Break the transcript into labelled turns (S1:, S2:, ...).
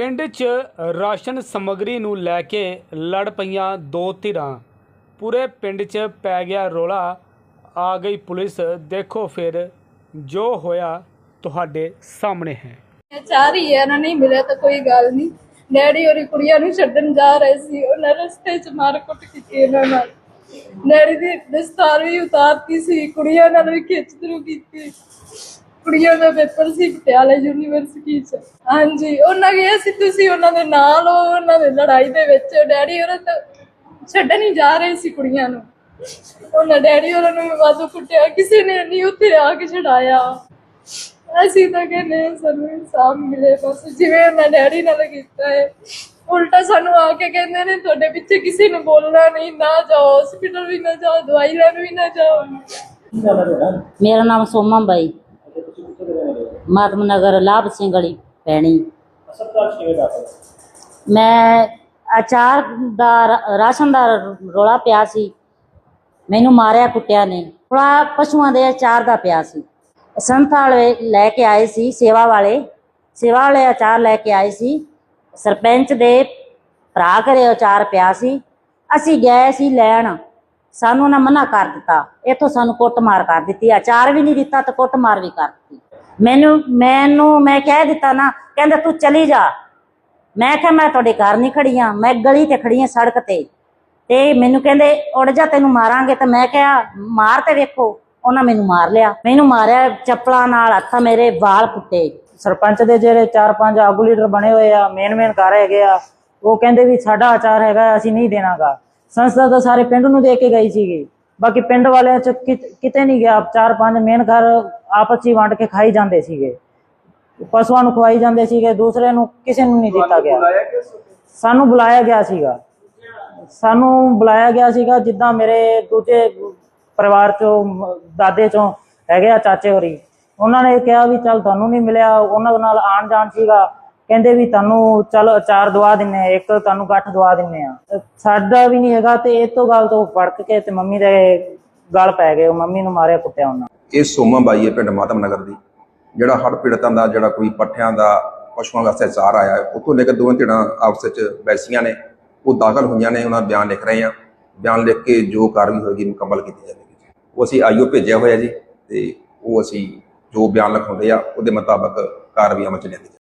S1: ਪਿੰਡ 'ਚ ਰਾਸ਼ਨ ਸਮੱਗਰੀ ਨੂੰ ਲੈ ਕੇ ਲੜ ਪਈਆਂ ਦੋ ਧਿਰਾਂ। ਪੂਰੇ ਪਿੰਡ 'ਚ ਪੈ ਗਿਆ ਰੋਲਾ। ਆ ਗਈ ਪੁਲਿਸ। ਦੇਖੋ ਫਿਰ ਜੋ ਹੋਇਆ ਤੁਹਾਡੇ ਸਾਹਮਣੇ ਹੈ।
S2: ਇਹ ਚਾਹ ਰਹੀ ਹੈ ਨਾ ਨਹੀਂ ਮਿਲਿਆ ਤਾਂ ਕੋਈ ਗੱਲ ਨਹੀਂ। ਡੈਡੀ ਔਰ ਕੁੜੀਆਂ ਨੂੰ ਛੱਡਣ ਜਾ ਰਹੇ ਸੀ। ਉਹਨਾਂ ਰਸਤੇ 'ਚ ਮਾਰ ਕੁੱਟ ਕੀਤੀ ਇਹਨਾਂ ਨਾਲ। ਡੈਡੀ ਦੀ ਦਸਤਾਰ ਵੀ ਉਤਾਰਤੀ ਸੀ। ਕੁੜੀਆਂ ਨਾਲ ਵੀ ਖਿੱਚ ਤਰੂ ਕੀਤੀ। ਕੁੜੀਆਂ ਦਾ ਪੇਪਰ ਸੀ ਪਟਿਆਲਾ ਯੂਨੀਵਰਸਿਟੀ 'ਚ। ਹਾਂਜੀ, ਉਹਨਾਂ ਗਿਆ ਸੀ ਤੁਸੀਂ ਉਹਨਾਂ ਦੇ ਨਾਲ ਹੋ ਉਹਨਾਂ ਦੇ ਲੜਾਈ ਦੇ ਵਿੱਚ। ਡੈਡੀ ਉਹਨਾਂ ਤਾਂ ਛੱਡਣ ਹੀ ਜਾ ਰਹੇ ਸੀ ਕੁੜੀਆਂ ਨੂੰ। ਉਹਨਾਂ ਡੈਡੀ ਉਹਨਾਂ ਨੂੰ ਵੀ ਵਾਧੂ ਕੁੱਟਿਆ, ਕਿਸੇ ਨੇ ਨਹੀਂ ਉੱਥੇ ਆ ਕੇ ਛਡਾਇਆ। ਅਸੀਂ ਤਾਂ ਕਹਿੰਦੇ ਹਾਂ, ਸਾਨੂੰ ਇਨਸਾਫ ਮਿਲੇ ਬਸ, ਜਿਵੇਂ ਉਹਨਾਂ ਡੈਡੀ ਨਾਲ ਕੀਤਾ ਹੈ। ਉਲਟਾ ਸਾਨੂੰ ਆ ਕੇ ਕਹਿੰਦੇ ਨੇ, ਤੁਹਾਡੇ ਪਿੱਛੇ ਕਿਸੇ ਨੂੰ ਬੋਲਣਾ ਨਹੀਂ, ਨਾ ਜਾਓ ਹਸਪੀਟਲ ਵੀ ਨਾ ਜਾਓ ਦਵਾਈ ਲੈਣ ਵੀ ਨਾ ਜਾਓ।
S3: ਮੇਰਾ ਨਾਮ ਸੋਮਾ ਬਾਈ। ਮਾਤਮ ਨਗਰ ਲਾਭ ਸਿੰਘ ਗਲੀ ਪੈਣੀ। ਮੈਂ ਅਚਾਰ ਦਾ ਰਾ- ਰਾਸ਼ਨ ਦਾ ਰੋਲਾ ਪਿਆ ਸੀ। ਮੈਨੂੰ ਮਾਰਿਆ ਕੁੱਟਿਆ ਨੇ। ਥੋੜਾ ਪਸ਼ੂਆਂ ਦੇ ਅਚਾਰ ਦਾ ਪਿਆ ਸੀ। ਸੰਤ ਵਾਲੇ ਲੈ ਕੇ ਆਏ ਸੀ ਸੇਵਾ ਵਾਲੇ। ਸੇਵਾ ਵਾਲੇ ਅਚਾਰ ਲੈ ਕੇ ਆਏ ਸੀ। ਸਰਪੰਚ ਦੇ ਭਰਾ ਘਰੇ ਅਚਾਰ ਪਿਆ ਸੀ। ਅਸੀਂ ਗਏ ਸੀ ਲੈਣ। ਸਾਨੂੰ ਨਾ ਮਨਾ ਕਰ ਦਿੱਤਾ। ਇੱਥੋਂ ਸਾਨੂੰ ਕੁੱਟਮਾਰ ਕਰ ਦਿੱਤੀ। ਅਚਾਰ ਵੀ ਨਹੀਂ ਦਿੱਤਾ ਤੇ ਕੁੱਟਮਾਰ ਵੀ ਕਰ ਦਿੱਤੀ। ਮੈਨੂੰ ਮੈਨੂੰ, ਮੈਂ ਕਹਿ ਦਿੱਤਾ ਨਾ, ਕਹਿੰਦਾ ਤੂੰ ਚਲੀ ਜਾ। ਮੈਂ ਕਿਹਾ, ਮੈਂ ਤੁਹਾਡੇ ਘਰ ਨਹੀਂ ਖੜੀ ਆ, ਮੈਂ ਗਲੀ ਤੇ ਖੜੀ ਆ ਸੜਕ ਤੇ। ਤੇ ਮੈਨੂੰ ਕਹਿੰਦੇ, ਉੜ ਜਾ, ਤੈਨੂੰ ਮਾਰਾਂਗੇ। ਤੇ ਮੈਂ ਕਿਹਾ, ਮਾਰ ਤੇ ਵੇਖੋ। ਉਹਨਾਂ ਮੈਨੂੰ ਮਾਰ ਲਿਆ। ਮੈਨੂੰ ਮਾਰਿਆ ਚੱਪਲਾਂ ਨਾਲ, ਹੱਥਾਂ ਮੇਰੇ ਵਾਲ ਪੁੱਟੇ।
S4: ਸਰਪੰਚ ਦੇ ਜਿਹੜੇ 4-5 ਆਗੂ ਲੀਡਰ ਬਣੇ ਹੋਏ ਆ ਮੇਨ ਮੇਨ ਕਰ ਹੈਗੇ ਆ, ਉਹ ਕਹਿੰਦੇ ਵੀ ਸਾਡਾ ਆਚਾਰ ਹੈਗਾ, ਅਸੀਂ ਨਹੀਂ ਦੇਣਾਗਾ। ਸੰਸਥਾ ਤਾਂ ਸਾਰੇ ਪਿੰਡ ਨੂੰ ਦੇ ਕੇ ਗਈ ਸੀਗੀ। ਬਾਕੀ ਪਿੰਡ ਵਾਲਿਆਂ ਚ ਕਿਤੇ ਨਹੀਂ ਗਿਆ। ਚਾਰ ਪੰਜ ਮੇਨ ਘਰ ਆਪਸ 'ਚ ਹੀ ਵੰਡ ਕੇ ਖਾਈ ਜਾਂਦੇ ਸੀਗੇ। ਪਸ਼ੂਆਂ ਨੂੰ ਖਵਾਈ ਜਾਂਦੇ ਸੀਗੇ ਦੂਸਰੇ ਨੂੰ ਕਿਸੇ ਨੂੰ ਨਹੀਂ ਦਿੱਤਾ ਗਿਆ। ਸਾਨੂੰ ਬੁਲਾਇਆ ਗਿਆ ਸੀਗਾ। ਸਾਨੂੰ ਬੁਲਾਇਆ ਗਿਆ ਸੀਗਾ ਜਿੱਦਾਂ ਮੇਰੇ ਦੂਜੇ ਪਰਿਵਾਰ ਚੋਂ ਦਾਦੇ ਚੋਂ ਹੈਗੇ ਆ ਚਾਚੇ ਹੋਰੀ। ਉਹਨਾਂ ਨੇ ਕਿਹਾ ਵੀ ਚੱਲ ਤੁਹਾਨੂੰ ਨਹੀਂ ਮਿਲਿਆ ਉਹਨਾਂ ਨਾਲ ਆਣ ਜਾਣ ਸੀਗਾ। ਕਹਿੰਦੇ ਵੀ ਤੁਹਾਨੂੰ ਚਲ ਚਾਰ ਦਵਾ ਦਿੰਨੇ ਇੱਕ ਤੁਹਾਨੂੰ ਗੱਠ ਦਵਾ ਦਿੰਨੇ ਆ। ਸਾਡਾ ਵੀ ਨਹੀਂ ਹੈਗਾ ਤੇ ਇਹ ਤੋਂ ਗੱਲ ਤੋਂ ਫੜਕ ਕੇ ਤੇ ਮੰਮੀ ਦੇ ਗਲ ਪੈ ਗਏ, ਉਹ ਮੰਮੀ ਨੂੰ ਮਾਰਿਆ ਕੁੱਟਿਆ ਉਹਨਾਂ
S5: ਇਹ ਸੋਮਾ ਬਾਈ ਹੈ ਪਿੰਡ ਮਾਤਮ ਨਗਰ ਦੀ। ਜਿਹੜਾ ਹੜ੍ਹ ਪੀੜਤਾਂ ਦਾ, ਜਿਹੜਾ ਕੋਈ ਪੱਠਿਆਂ ਦਾ, ਪਸ਼ੂਆਂ ਵਾਸਤੇ ਚਾਰ ਆਇਆ ਹੈ, ਉੱਥੋਂ ਲੈ ਕੇ ਦੋਵੇਂ ਧਿਰਾਂ ਆਪਸ ਵਿੱਚ ਬੈਸੀਆਂ ਨੇ। ਉਹ ਦਾਖਲ ਹੋਈਆਂ ਨੇ, ਉਹਨਾਂ ਦਾ ਬਿਆਨ ਲਿਖ ਰਹੇ ਆ ਬਿਆਨ ਲਿਖ ਕੇ ਜੋ ਕਾਰਵਾਈ ਹੋਏਗੀ, ਮੁਕੰਮਲ ਕੀਤੀ ਜਾਵੇਗੀ ਉਹ ਅਸੀਂ ਆਈਓ ਭੇਜਿਆ ਹੋਇਆ ਜੀ, ਤੇ ਉਹ ਅਸੀਂ ਜੋ ਬਿਆਨ ਲਿਖਾਉਂਦੇ ਆ, ਉਹਦੇ ਮੁਤਾਬਕ ਕਾਰਵਾਈ ਅਮਲ ਚ ਲਿਆਂਦੀ ਜਾਵੇਗੀ।